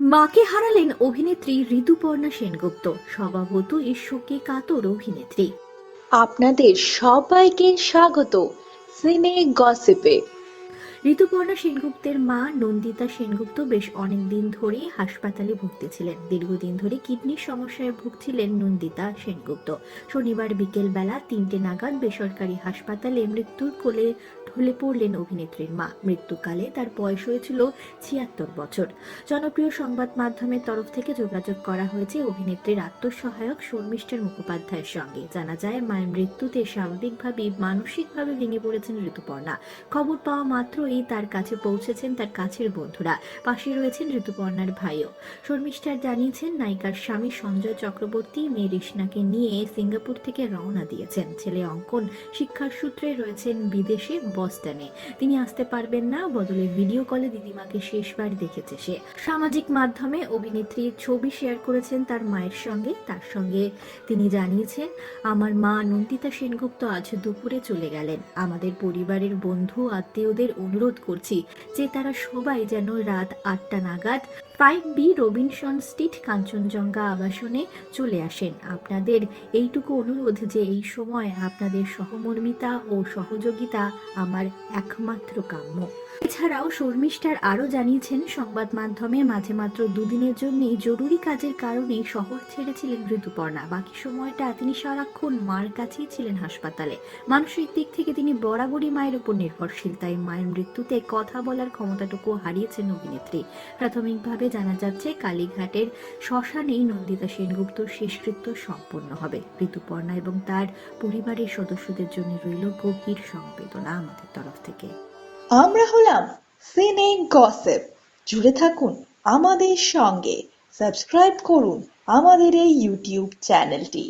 মাকে হারালেন অভিনেত্রী ঋতুপর্ণা সেনগুপ্ত। স্বভাবত এই কাতর অভিনেত্রী। আপনাদের সবাইকে স্বাগত। সিনে গসিপে। ঋতুপর্ণা সেনগুপ্তের মা নন্দিতা সেনগুপ্ত বেশ অনেকদিন ধরেই হাসপাতালে ভুগতে ছিলেন দীর্ঘদিন ধরে কিডনির সমস্যায় ভুগছিলেন নন্দিতা সেনগুপ্ত। শনিবার বিকেল বেলা তিনটে নাগাদ বেসরকারি হাসপাতালে মৃত্যুর কোলে ঢলে পড়লেন অভিনেত্রীর মা। মৃত্যুকালে তার বয়স হয়েছিল ছিয়াত্তর বছর। জনপ্রিয় সংবাদ মাধ্যমের তরফ থেকে যোগাযোগ করা হয়েছে অভিনেত্রীর আত্মসহায়ক শর্মিষ্ঠের মুখোপাধ্যায়ের সঙ্গে। জানা যায়, মায়ের মৃত্যুতে স্বাভাবিকভাবেই, মানসিকভাবে ভেঙে পড়েছেন ঋতুপর্ণা। খবর পাওয়া মাত্রই তার কাছে পৌঁছেছেন তার কাছের বন্ধুরা। পাশে রয়েছেন ঋতুপর্ণার ভাইও। শর্মিষ্ঠার জানিয়েছেন, নায়িকার স্বামী সঞ্জয় চক্রবর্তী, মেয়ে রিশনাকে নিয়ে সিঙ্গাপুর থেকে রওনা দিয়েছেন। ছেলে অঙ্কন শিক্ষার সূত্রে রয়েছেন বিদেশে, বস্টনে। তিনি আসতে পারবেন না, বদলে ভিডিও কলে দিদিমাকে শেষবার দেখেছে সে। সামাজিক মাধ্যমে অভিনেত্রীর ছবি শেয়ার করেছেন তার মায়ের সঙ্গে। তার সঙ্গে তিনি জানিয়েছেন, আমার মা নন্দিতা সেনগুপ্ত আজ দুপুরে চলে গেলেন। আমাদের পরিবারের বন্ধু, আত্মীয়দের অনুরোধ করছি যে তারা সবাই যেন রাত আটটা নাগাদ five B Robinson Street Kanchenjunga আবাসনে চলে আসেন। আপনাদের এইটুকু অনুরোধ যে এই সময় আপনাদের সহমর্মিতা ও সহযোগিতা আমার একমাত্র কাম্য। এছাড়াও শর্মিষ্ঠার আরও জানিয়েছেন, সংবাদ মাধ্যমে মাঝে মাত্র দুদিনের জন্যই জরুরি কাজের কারণে শহর ছেড়েছিলেন ঋতুপর্ণা। বাকি সময়টা তিনি সারাক্ষণ মার কাছেই ছিলেন হাসপাতালে। মানসিক দিক থেকে তিনি বরাবরই মায়ের উপর নির্ভরশীল, তাই মায়ের মৃত্যুতে কথা বলার ক্ষমতাটুকু হারিয়েছেন অভিনেত্রী। প্রাথমিকভাবে জানা যাচ্ছে, কালীঘাটের শ্মশানেই নন্দিতা সেনগুপ্ত শেষকৃত্য সম্পন্ন হবে। ঋতুপর্ণা এবং তার পরিবারের সদস্যদের জন্য রইল গভীর সংবেদনা আমাদের তরফ থেকে। আমরা হলাম সিনে গসিপ জুড়ে থাকুন আমাদের সঙ্গে। সাবস্ক্রাইব করুন আমাদের এই ইউটিউব চ্যানেলটি